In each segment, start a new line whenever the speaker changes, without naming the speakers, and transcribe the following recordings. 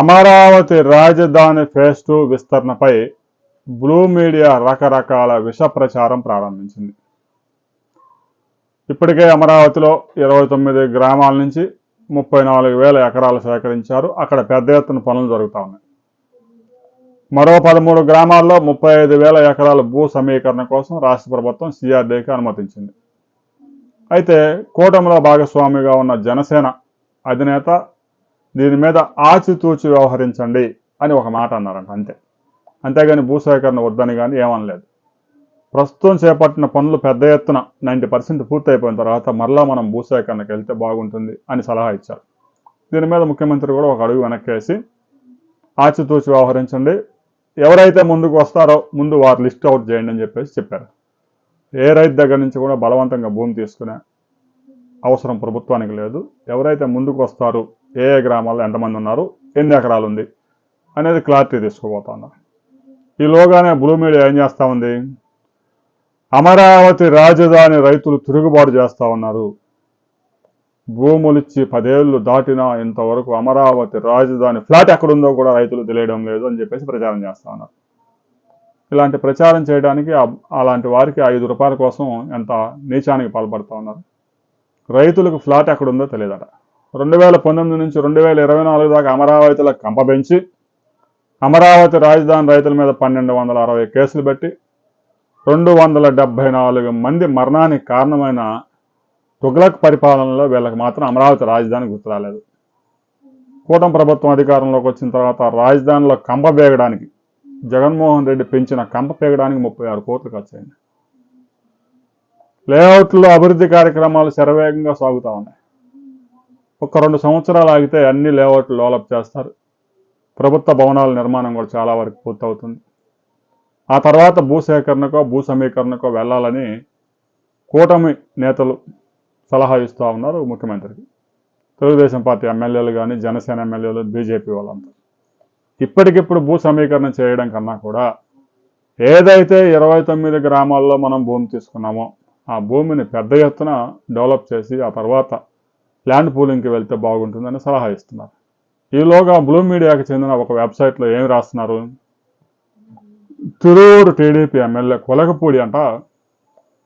అమరావతి రాజధాని phase two విస్తరణపై blue media రకరకాల విష ప్రచారం ప్రారంభించింది. ఇప్పటికే అమరావతిలో ఇరవై తొమ్మిది గ్రామాల నుంచి ముప్పై నాలుగు వేల ఎకరాలు సేకరించారు. అక్కడ పెద్ద ఎత్తున పనులు జరుగుతూ ఉన్నాయి. మరో పదమూడు గ్రామాల్లో ముప్పై ఐదు వేల ఎకరాల భూ సమీకరణ కోసం రాష్ట్ర ప్రభుత్వం సిఆర్డీకి అనుమతించింది. అయితే కూటమిలో భాగస్వామిగా ఉన్న జనసేన అధినేత దీని మీద ఆచితూచి వ్యవహరించండి అని ఒక మాట అన్నారంట అంతే. అంతేగాని భూసేకరణ వద్దని కానీ ఏమనలేదు. ప్రస్తుతం చేపట్టిన పనులు పెద్ద ఎత్తున నైంటీ పర్సెంట్ పూర్తయిపోయిన తర్వాత మరలా మనం భూసేకరణకి వెళ్తే బాగుంటుంది అని సలహా ఇచ్చారు. దీని మీద ముఖ్యమంత్రి కూడా ఒక అడుగు వెనక్కేసి ఆచితూచి వ్యవహరించండి. ఎవరైతే ముందుకు వస్తారో ముందు వారు లిస్ట్ అవుట్ చేయండి అని చెప్పేసి చెప్పారు. ఏ రైతు దగ్గర నుంచి కూడా బలవంతంగా భూమి తీసుకునే అవసరం ప్రభుత్వానికి లేదు. ఎవరైతే ముందుకు వస్తారు ఏ ఏ గ్రామాల్లో ఎంతమంది ఉన్నారు ఎన్ని ఎకరాలు ఉంది అనేది క్లారిటీ తీసుకుపోతున్నారు ఈలోగానే బ్లూ మీడియా ఏం చేస్తూ ఉంది? అమరావతి రాజధాని రైతులు తిరుగుబాటు చేస్తూ ఉన్నారు. భూములిచ్చి పదేళ్ళు దాటినా ఇంతవరకు అమరావతి రాజధాని ఫ్లాట్ ఎక్కడుందో కూడా రైతులు తెలియడం లేదు అని చెప్పేసి ప్రచారం చేస్తూ ఉన్నారు. ఇలాంటి ప్రచారం చేయడానికి అలాంటి వారికి ఐదు రూపాయల కోసం ఎంత నీచానికి పాల్పడుతూ ఉన్నారు. రైతులకు ఫ్లాట్ ఎక్కడుందో తెలియదట. రెండు వేల పంతొమ్మిది నుంచి రెండు వేల ఇరవై నాలుగు దాకా అమరావతిలో కంప పెంచి అమరావతి రాజధాని రైతుల మీద పన్నెండు వందల అరవై కేసులు పెట్టి రెండు వందల డెబ్బై నాలుగు మంది మరణానికి కారణమైన తుగ్లక్ పరిపాలనలో వీళ్ళకి మాత్రం అమరావతి రాజధాని గుర్తురాలేదు కూటమి ప్రభుత్వం అధికారంలోకి వచ్చిన తర్వాత రాజధానిలో కంప పేగడానికి జగన్మోహన్ రెడ్డి పెంచిన కంప పేగడానికి ముప్పై ఆరు కోట్లు ఖర్చు అయింది. లేఅవుట్లో అభివృద్ధి కార్యక్రమాలు శరవేగంగా సాగుతూ ఉన్నాయి. ఒక రెండు సంవత్సరాలు ఆగితే అన్ని లేఅవుట్లు డెవలప్ చేస్తారు. ప్రభుత్వ భవనాల నిర్మాణం కూడా చాలా వరకు పూర్తవుతుంది. ఆ తర్వాత భూసేకరణకో భూ సమీకరణకో వెళ్ళాలని కూటమి నేతలు సలహా ఇస్తూ ఉన్నారు ముఖ్యమంత్రికి. తెలుగుదేశం పార్టీ ఎమ్మెల్యేలు కానీ జనసేన ఎమ్మెల్యేలు బీజేపీ వాళ్ళంతా ఇప్పటికిప్పుడు భూ సమీకరణ చేయడం కన్నా కూడా ఏదైతే ఇరవై తొమ్మిది గ్రామాల్లో మనం భూమి తీసుకున్నామో ఆ భూమిని పెద్ద ఎత్తున డెవలప్ చేసి ఆ తర్వాత ల్యాండ్ పూలింగ్కి వెళ్తే బాగుంటుందని సలహా ఇస్తున్నారు. ఈలోగా బ్లూ మీడియాకి చెందిన ఒక వెబ్సైట్లో ఏమి రాస్తున్నారు? తిరూరు టీడీపీ ఎమ్మెల్యే కొలగపూడి అంట.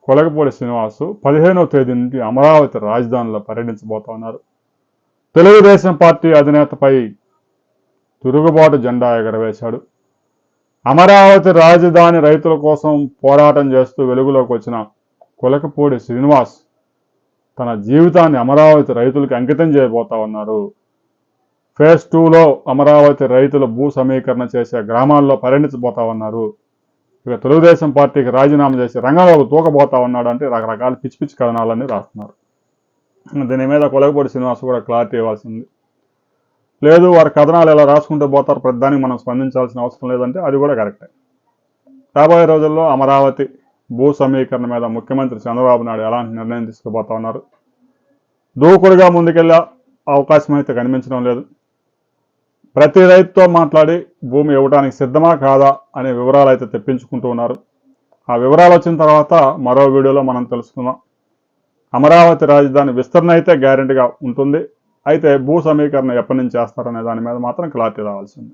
కొలగపూడి శ్రీనివాసు పదిహేనవ తేదీ నుండి అమరావతి రాజధానిలో పర్యటించబోతా ఉన్నారు తెలుగుదేశం పార్టీ అధినేతపై తిరుగుబాటు జెండా ఎగరవేశాడు. అమరావతి రాజధాని రైతుల కోసం పోరాటం చేస్తూ వెలుగులోకి వచ్చిన కొలకపూడి శ్రీనివాస్ తన జీవితాన్ని అమరావతి రైతులకు అంకితం చేయబోతా ఉన్నారు. ఫేజ్ టూలో అమరావతి రైతుల భూ సమీకరణ చేసే గ్రామాల్లో పర్యటించబోతా ఉన్నారు. ఇక తెలుగుదేశం పార్టీకి రాజీనామా చేసి రంగంలోకి తూకబోతా ఉన్నాడు అంటే రకరకాల పిచ్చి పిచ్చి కథనాలన్నీ రాస్తున్నారు. దీని మీద కొలగపూడి శ్రీనివాస్ కూడా క్లారిటీ ఇవ్వాల్సింది. లేదు వారి కథనాలు ఎలా రాసుకుంటూ పోతారు ప్రతిదానికి మనం స్పందించాల్సిన అవసరం లేదంటే అది కూడా కరెక్టే. రాబోయే రోజుల్లో అమరావతి భూ సమీకరణ మీద ముఖ్యమంత్రి చంద్రబాబు నాయుడు ఎలాంటి నిర్ణయం తీసుకుపోతా ఉన్నారు? దూకుడుగా ముందుకెళ్ళే అవకాశం అయితే కనిపించడం లేదు. ప్రతి రైతుతో మాట్లాడి భూమి ఇవ్వడానికి సిద్ధమా కాదా అనే వివరాలు అయితే తెప్పించుకుంటూ ఉన్నారు. ఆ వివరాలు వచ్చిన తర్వాత మరో వీడియోలో మనం తెలుసుకుందాం. అమరావతి రాజధాని విస్తరణ అయితే గ్యారెంటీగా ఉంటుంది. అయితే భూ సమీకరణ ఎప్పటి నుంచి చేస్తారనే దాని మీద మాత్రం క్లారిటీ రావాల్సింది.